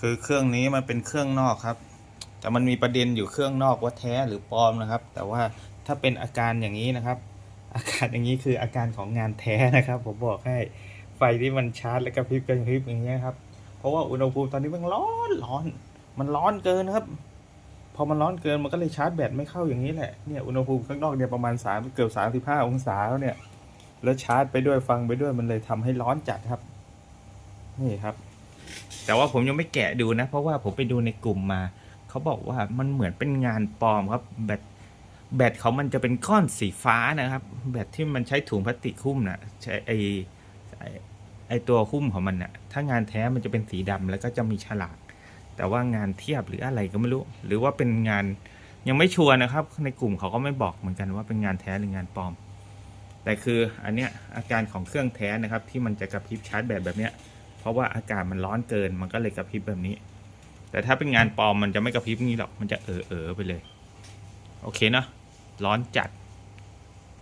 คือเครื่องนี้มันเป็นเครื่องนอกครับ แต่มันมีประเด็นอยู่เครื่องนอกว่าแท้หรือปลอมนะครับ แต่ว่าถ้าเป็นอาการอย่างนี้นะครับ อาการอย่างนี้คืออาการของงานแท้นะครับ ผมบอกให้ไฟที่มันชาร์จแล้วกระพริบกระพริบอย่างเงี้ยครับ เพราะว่าอุณหภูมิตอนนี้มันร้อนร้อน มันร้อนเกินครับ พอมันร้อนเกินมันก็เลยชาร์จแบตไม่เข้าอย่างนี้แหละ เนี่ยอุณหภูมิข้างนอกเนี่ยประมาณสามเกือบสามสิบห้าองศาแล้วเนี่ย แล้วชาร์จไปด้วยฟังไปด้วยมันเลยทำให้ร้อนจัดครับ นี่ครับ แต่ว่าผมยังไม่แกะดูนะ เพราะว่าผมไปดูในกลุ่มมาเขาบอกว่ามันเหมือนเป็นงานปลอมครับแบตแบตเขามันจะเป็นก้อนสีฟ้านะครับ แบตที่มันใช้ถุงพลาสติกหุ้มนะใช้ไอไอตัวหุ้มของมันนะถ้างานแท้มันจะเป็นสีดำแล้วก็จะมีฉลาก แต่ว่างานเทียบหรืออะไรก็ไม่รู้ หรือว่าเป็นงานยังไม่ชัวร์นะครับ ในกลุ่มเขาก็ไม่บอกเหมือนกันว่าเป็นงานแท้หรืองานปลอม แต่คืออันเนี้ยอาการของเครื่องแท้นะครับ ที่มันจะกระพริบชาร์จแบตแบบเนี้ย ราะว่าอากาศมันร้อนเกินมันก็เลยกระพริบแบบนี้ แต่ถ้าเป็นงานปลอมมันจะไม่กระพริบนี้หรอกมันจะเออเออไปเลย โอเคเนาะร้อนจัด